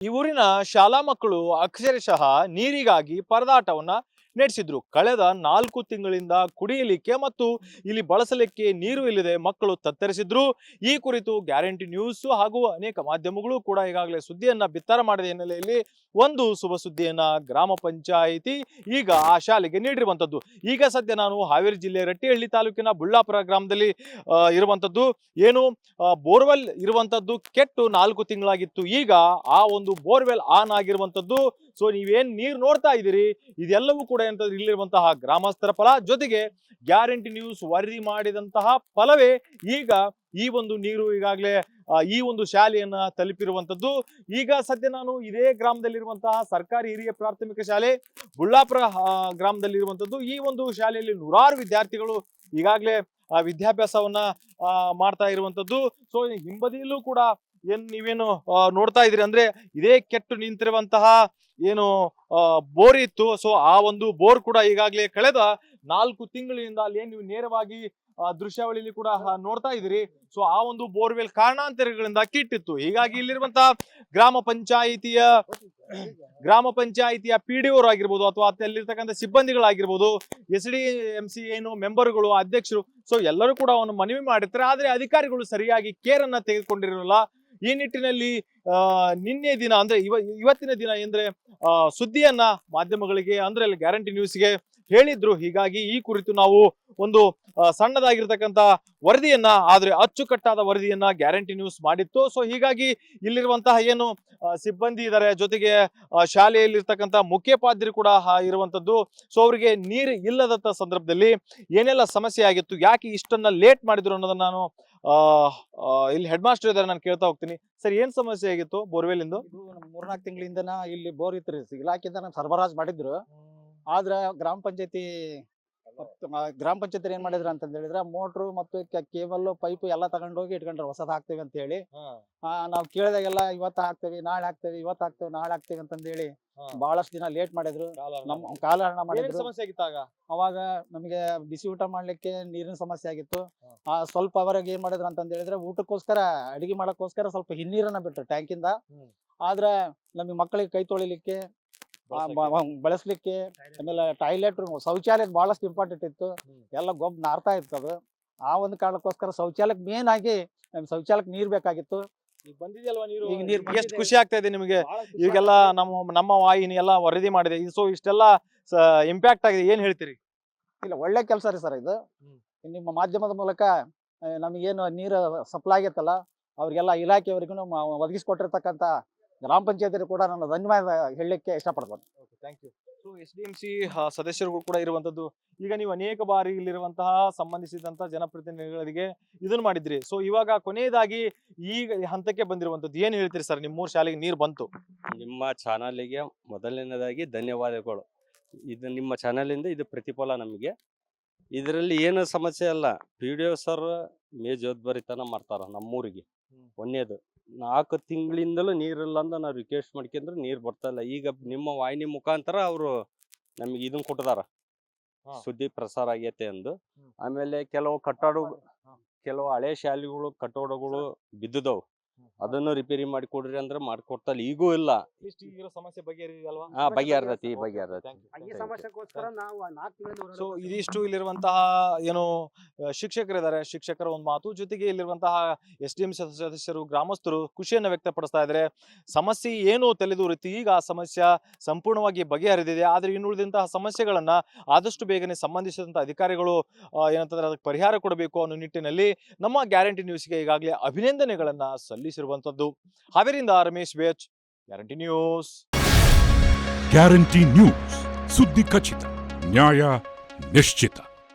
ಈ ಊರಿನ ಶಾಲಾ ಮಕ್ಕಳು ಅಕ್ಷರಶಃ ನೀರಿಗಾಗಿ ಪರದಾಟವನ್ನ ನಡೆಸಿದ್ರು. ಕಳೆದ ನಾಲ್ಕು ತಿಂಗಳಿಂದ ಕುಡಿಯಲಿಕ್ಕೆ ಮತ್ತು ಇಲ್ಲಿ ಬಳಸಲಿಕ್ಕೆ ನೀರು ಇಲ್ಲದೆ ಮಕ್ಕಳು ತತ್ತರಿಸಿದ್ರು. ಈ ಕುರಿತು ಗ್ಯಾರಂಟಿ ನ್ಯೂಸ್ ಹಾಗೂ ಅನೇಕ ಮಾಧ್ಯಮಗಳು ಕೂಡ ಈಗಾಗಲೇ ಸುದ್ದಿಯನ್ನ ಬಿತ್ತರ ಮಾಡಿದ ಹಿನ್ನೆಲೆಯಲ್ಲಿ ಒಂದು ಶುಭ ಸುದ್ದಿಯನ್ನ ಗ್ರಾಮ ಪಂಚಾಯಿತಿ ಈಗ ಆ ಶಾಲೆಗೆ ನೀಡಿರುವಂತದ್ದು. ಈಗ ಸದ್ಯ ನಾನು ಹಾವೇರಿ ಜಿಲ್ಲೆ ರಟ್ಟಿಹಳ್ಳಿ ತಾಲೂಕಿನ ಬುಳ್ಳಾಪುರ ಗ್ರಾಮದಲ್ಲಿ ಇರುವಂತದ್ದು. ಏನು ಬೋರ್ವೆಲ್ ಇರುವಂತದ್ದು ಕೆಟ್ಟು ನಾಲ್ಕು ತಿಂಗಳಾಗಿತ್ತು. ಈಗ ಆ ಒಂದು ಬೋರ್ವೆಲ್ ಆನ್ ಆಗಿರುವಂತದ್ದು. ಸೊ ನೀವೇನ್ ನೀರ್ ನೋಡ್ತಾ ಇದ್ದೀರಿ? ಇದೆಲ್ಲವೂ ಕೂಡ ಎಂತಂದ್ರೆ ಇಲ್ಲಿರುವಂತಹ ಗ್ರಾಮಸ್ಥರ ಫಲ. ಜೊತೆಗೆ ಗ್ಯಾರಂಟಿ ನ್ಯೂಸ್ ವರದಿ ಮಾಡಿದಂತಹ ಫಲವೇ ಈಗ ಈ ಒಂದು ನೀರು ಈಗಾಗಲೇ ಈ ಒಂದು ಶಾಲೆಯನ್ನ ತಲುಪಿರುವಂತದ್ದು ಈಗ ಸದ್ಯ ನಾನು ಇದೇ ಗ್ರಾಮದಲ್ಲಿರುವಂತಹ ಸರ್ಕಾರಿ ಹಿರಿಯ ಪ್ರಾಥಮಿಕ ಶಾಲೆ ಬುಳ್ಳಾಪುರ ಗ್ರಾಮದಲ್ಲಿರುವಂತದ್ದು ಈ ಒಂದು ಶಾಲೆಯಲ್ಲಿ ನೂರಾರು ವಿದ್ಯಾರ್ಥಿಗಳು ಈಗಾಗಲೇ ವಿದ್ಯಾಭ್ಯಾಸವನ್ನ ಮಾಡ್ತಾ ಇರುವಂತದ್ದು. ಸೊ ಹಿಂಬದಿಯಲ್ಲೂ ಕೂಡ ಏನ್ ನೀವೇನು ನೋಡ್ತಾ ಇದ್ರಿ ಅಂದ್ರೆ ಇದೇ ಕೆಟ್ಟು ನಿಂತಿರುವಂತಹ ಏನು ಬೋರ್ ಇತ್ತು. ಸೊ ಆ ಒಂದು ಬೋರ್ ಕೂಡ ಈಗಾಗಲೇ ಕಳೆದ ನಾಲ್ಕು ತಿಂಗಳಿಂದ ಅಲ್ಲಿ ನೀವು ನೇರವಾಗಿ ದೃಶ್ಯಾವಳಿಯಲ್ಲಿ ಕೂಡ ನೋಡ್ತಾ ಇದ್ದೀರಿ. ಸೊ ಆ ಒಂದು ಬೋರ್ವೆಲ್ ಕಾರಣಾಂತರಗಳಿಂದ ಕಿಟ್ಟಿತ್ತು. ಹೀಗಾಗಿ ಇಲ್ಲಿರುವಂತಹ ಗ್ರಾಮ ಪಂಚಾಯಿತಿಯ ಗ್ರಾಮ ಪಂಚಾಯಿತಿಯ ಪಿ ಡಿ ಆಗಿರ್ಬೋದು ಅಥವಾ ಅಲ್ಲಿರ್ತಕ್ಕಂಥ ಸಿಬ್ಬಂದಿಗಳಾಗಿರ್ಬೋದು ಎಸ್ ಡಿ ಎಂ ಸಿ ಏನು ಮೆಂಬರ್ಗಳು ಅಧ್ಯಕ್ಷರು ಸೊ ಎಲ್ಲರೂ ಕೂಡ ಅವನು ಮನವಿ ಮಾಡಿರ್ತಾರೆ. ಆದರೆ ಅಧಿಕಾರಿಗಳು ಸರಿಯಾಗಿ ಕೇರ್ ಅನ್ನ ತೆಗೆದುಕೊಂಡಿರಲಿಲ್ಲ ಈ ನಿಟ್ಟಿನಲ್ಲಿ ನಿನ್ನೆ ದಿನ ಅಂದ್ರೆ ಇವ, ಇವತ್ತಿನ ದಿನ ಅಂದ್ರೆ ಸುದ್ದಿಯನ್ನ ಮಾಧ್ಯಮಗಳಿಗೆ ಅಂದ್ರೆ ಗ್ಯಾರಂಟಿ ನ್ಯೂಸ್ಗೆ ಹೇಳಿದ್ರು. ಹೀಗಾಗಿ ಈ ಕುರಿತು ನಾವು ಒಂದು ಸಣ್ಣದಾಗಿರ್ತಕ್ಕಂಥ ವರದಿಯನ್ನ ಆದ್ರೆ ಅಚ್ಚುಕಟ್ಟಾದ ವರದಿಯನ್ನ ಗ್ಯಾರಂಟಿ ನ್ಯೂಸ್ ಮಾಡಿತ್ತು. ಸೊ ಹೀಗಾಗಿ ಇಲ್ಲಿರುವಂತಹ ಏನು ಸಿಬ್ಬಂದಿ ಇದ್ದಾರೆ ಜೊತೆಗೆ ಶಾಲೆಯಲ್ಲಿರ್ತಕ್ಕಂಥ ಮುಖ್ಯೋಪಾಧ್ಯಾಯರು ಕೂಡ ಇರುವಂತದ್ದು ಸೊ ಅವರಿಗೆ ನೀರು ಇಲ್ಲದಂತ ಸಂದರ್ಭದಲ್ಲಿ ಏನೆಲ್ಲ ಸಮಸ್ಯೆ ಆಗಿತ್ತು ಯಾಕೆ ಇಷ್ಟನ್ನ ಲೇಟ್ ಮಾಡಿದ್ರು ಅನ್ನೋದನ್ನ ನಾನು ಇಲ್ಲಿ ಹೆಡ್ ಮಾಸ್ಟರ್ ಇದ್ದಾರೆ ನಾನು ಕೇಳ್ತಾ ಹೋಗ್ತೀನಿ. ಸರ್ ಏನ್ ಸಮಸ್ಯೆ ಆಗಿತ್ತು ಬೋರ್ವೆಲ್ ಇಂದು? ಮೂರ್ನಾಲ್ಕು ತಿಂಗಳಿಂದನ ಇಲ್ಲಿ ಬೋರ್ ಇತ್ತು ಇಲಾಖೆಯಿಂದ ಸರಬರಾಜು ಮಾಡಿದ್ರು. ಆದ್ರ ಗ್ರಾಮ ಪಂಚಾಯತಿ ಗ್ರಾಮ ಪಂಚಾಯತಿ ಏನ್ ಮಾಡಿದ್ರ ಅಂತ ಹೇಳಿದ್ರೆ ಮೋಟ್ರು ಮತ್ತು ಕೇಬಲ್ ಪೈಪ್ ಎಲ್ಲಾ ತಗೊಂಡೋಗಿ ಇಟ್ಕೊಂಡ್ರೆ ಹೊಸದ್ ಹಾಕ್ತೇವೆ ಅಂತ ಹೇಳಿ. ಆ, ನಾವ್ ಕೇಳಿದಾಗೆಲ್ಲ ಇವತ್ತ ಹಾಕ್ತೇವೆ ನಾಳೆ ಹಾಕ್ತೇವೆ ಇವತ್ತ ಹಾಕ್ತೇವೆ ನಾಳೆ ಹಾಕ್ತೇವೆ ಅಂತಂದೇಳಿ ಬಹಳಷ್ಟು ದಿನ ಲೇಟ್ ಮಾಡಿದ್ರು. ನಮ್ ಕಾಲಹರಣ ಮಾಡಿದ್ರು. ಸಮಸ್ಯೆ ಆಗಿತ್ತಾಗ ಅವಾಗ ನಮಗೆ ಬಿಸಿ ಊಟ ಮಾಡ್ಲಿಕ್ಕೆ ನೀರಿನ ಸಮಸ್ಯೆ ಆಗಿತ್ತು. ಆ ಸ್ವಲ್ಪ ಅವರಾಗ ಏನ್ ಮಾಡಿದ್ರು ಅಂತ ಹೇಳಿದ್ರೆ ಊಟಕ್ಕೋಸ್ಕರ ಅಡಿಗೆ ಮಾಡಕ್ಕೋಸ್ಕರ ಸ್ವಲ್ಪ ಹಿನ್ನೀರನ್ನ ಬಿಟ್ರು ಟ್ಯಾಂಕಿಂದ. ಆದ್ರ ಆದ್ರೆ ನಮಗೆ ಮಕ್ಕಳಿಗೆ ಕೈ ತೊಳಿಲಿಕ್ಕೆ ಬಳಸ್ಲಿಕ್ಕೆ ಆಮೇಲೆ ಟಾಯ್ಲೆಟ್ ಶೌಚಾಲಯಕ್ಕೆ ಬಹಳಷ್ಟು ಇಂಪಾರ್ಟೆಂಟ್ ಇತ್ತು. ಎಲ್ಲ ಗೊಬ್ಬ ನಾರ್ತಾ ಇತ್ತು ಅದು. ಆ ಒಂದು ಕಾರಣಕ್ಕೋಸ್ಕರ ಶೌಚಾಲಯಕ್ಕೆ ಮೇನ್ ಆಗಿ ನಮ್ಗೆ ಶೌಚಾಲಯಕ್ಕೆ ನೀರ್ ಬೇಕಾಗಿತ್ತು. ಈಗ ನೀರು? ಎಷ್ಟು ಖುಷಿ ಆಗ್ತಾ ಇದೆ ನಿಮಗೆ. ಈಗೆಲ್ಲ ನಮ್ಮ ನಮ್ಮ ವಾಹಿನಿ ಎಲ್ಲ ವರದಿ ಮಾಡಿದೆ. ಸೊ ಇಷ್ಟೆಲ್ಲ ಇಂಪ್ಯಾಕ್ಟ್ ಆಗಿದೆ. ಏನ್ ಹೇಳ್ತೀರಿ? ಇಲ್ಲ ಒಳ್ಳೆ ಕೆಲಸ ರೀ ಸರ್ ಇದು. ನಿಮ್ಮ ಮಾಧ್ಯಮದ ಮೂಲಕ ನಮಗೇನು ನೀರು ಸಪ್ಲೈ ಆಗೈತಲ್ಲ ಅವ್ರಿಗೆಲ್ಲ ಇಲಾಖೆಯವರಿಗೂ ಒದಗಿಸ್ಕೊಟ್ಟಿರ್ತಕ್ಕಂಥ ಗ್ರಾಮ ಪಂಚಾಯತಿ ಕೂಡ ನಾನು ಧನ್ಯವಾದ ಹೇಳಲಿಕ್ಕೆ okay thank you so S D M C ಸದಸ್ಯರುಗಳು ಕೂಡ ಇರುವಂತದ್ದು ಈಗ ನೀವು ಅನೇಕ ಬಾರಿ ಇಲ್ಲಿರುವಂತಹ ಸಂಬಂಧಿಸಿದಂತಹ ಜನಪ್ರತಿನಿಧಿಗಳಿಗೆ ಇದನ್ನ ಮಾಡಿದ್ರಿ. ಸೊ ಇವಾಗ ಕೊನೆಯದಾಗಿ ಈಗ ಈ ಹಂತಕ್ಕೆ ಬಂದಿರುವಂತದ್ದು ಏನ್ ಹೇಳ್ತೀರಿ ಸರ್ ನಿಮ್ಮ ಮೂರು ಶಾಲೆಗೆ ನೀರು ಬಂತು. ನಿಮ್ಮ ಚಾನಲ್ಗೆ ಮೊದಲನೇದಾಗಿ ಧನ್ಯವಾದಗಳು. ಇದು ನಿಮ್ಮ ಚಾನಲಿಂದ ಇದು ಪ್ರತಿಫಲ ನಮಗೆ. ಇದರಲ್ಲಿ ಏನು ಸಮಸ್ಯೆ ಅಲ್ಲ. ಪಿ ಡಿ ಒ ಸರ್ ಮೇಜವಾಬ್ದಾರಿತನ ಮಾಡ್ತಾರ ನಮ್ಮೂರಿಗೆ. ಒಂದೇದು ನಾಲ್ಕು ತಿಂಗಳಿಂದಲೂ ನೀರಿಲ್ಲ ಅಂತ ನಾವು ರಿಕ್ವೆಸ್ಟ್ ಮಾಡ್ಕೊಂಡ್ರೆ ನೀರು ಬರ್ತಾ ಇಲ್ಲ. ಈಗ ನಿಮ್ಮ ವಾಹಿನಿ ಮುಖಾಂತರ ಅವರು ನಮಗೆ ಇದನ್ನ ಕೊಟ್ಟದಾರ. ಸುದ್ದಿ ಪ್ರಸಾರ ಆಗೈತೆ ಅಂದು. ಆಮೇಲೆ ಕೆಲವು ಕಟ್ಟಡ. ಕೆಲವು ಹಳೆ ಶಾಲೆಗಳು ಕಟ್ಟಡಗಳು ಬಿದ್ದಿದವು. ಅದನ್ನು ರಿಪೇರಿ ಮಾಡಿ ಕೊಡ್ರಿ ಅಂದ್ರೆ ಮಾಡ್ಕೊಡ್ತಲ್ಲ ಈಗೂ ಇಲ್ಲ. ಇಷ್ಟು ಈಗಿರೋ ಸಮಸ್ಯೆ ಬಗೆಹರಿದಲ್ವಾ ಹಾ ಬಗೆಹರ್ದತಿ ಬಗೆಹರ್ದತಿ. ಈ ಸಮಸ್ಯೆಗೋಸ್ಕರ ನಾವು ನಾಲ್ಕು ತಿಂಗಳಿಂದ ಸೊ ಇದಿಷ್ಟು ಇಲ್ಲಿರುವಂತಹ ಏನು ಶಿಕ್ಷಕರಿದ್ದಾರೆ. ಶಿಕ್ಷಕರ ಒಂದು ಮಾತು. ಜೊತೆಗೆ ಇಲ್ಲಿರುವಂತಹ ಎಸ್ ಡಿ ಎಂ ಸದಸ್ಯರು ಗ್ರಾಮಸ್ಥರು ಖುಷಿಯನ್ನು ವ್ಯಕ್ತಪಡಿಸ್ತಾ ಇದ್ರೆ ಸಮಸ್ಯೆ ಏನು ತಲೆದೂರಿತ್ತು ಈಗ ಆ ಸಮಸ್ಯೆ ಸಂಪೂರ್ಣವಾಗಿ ಬಗೆಹರಿದಿದೆ. ಆದ್ರೆ ಇನ್ನುಳಿದಂತಹ ಸಮಸ್ಯೆಗಳನ್ನ ಆದಷ್ಟು ಬೇಗನೆ ಸಂಬಂಧಿಸಿದಂತಹ ಅಧಿಕಾರಿಗಳು ಆ, ಏನಂತಂದ್ರೆ ಅದಕ್ಕೆ ಪರಿಹಾರ ಕೊಡಬೇಕು ಅನ್ನೋ ನಿಟ್ಟಿನಲ್ಲಿ ನಮ್ಮ ಗ್ಯಾರಂಟಿ ನ್ಯೂಸ್ಗೆ ಈಗಾಗಲೇ ಅಭಿನಂದನೆಗಳನ್ನ ಸಲ್ಲಿಸಿರುವಂತದ್ದು ಹಾವೇರಿಂದ ರಮೇಶ್ ಬೇಚ್ ಗ್ಯಾರಂಟಿ ನ್ಯೂಸ್. ಗ್ಯಾರಂಟಿ ನ್ಯೂಸ್ ಸುದ್ದಿ ಖಚಿತ ನ್ಯಾಯ ನಿಶ್ಚಿತ.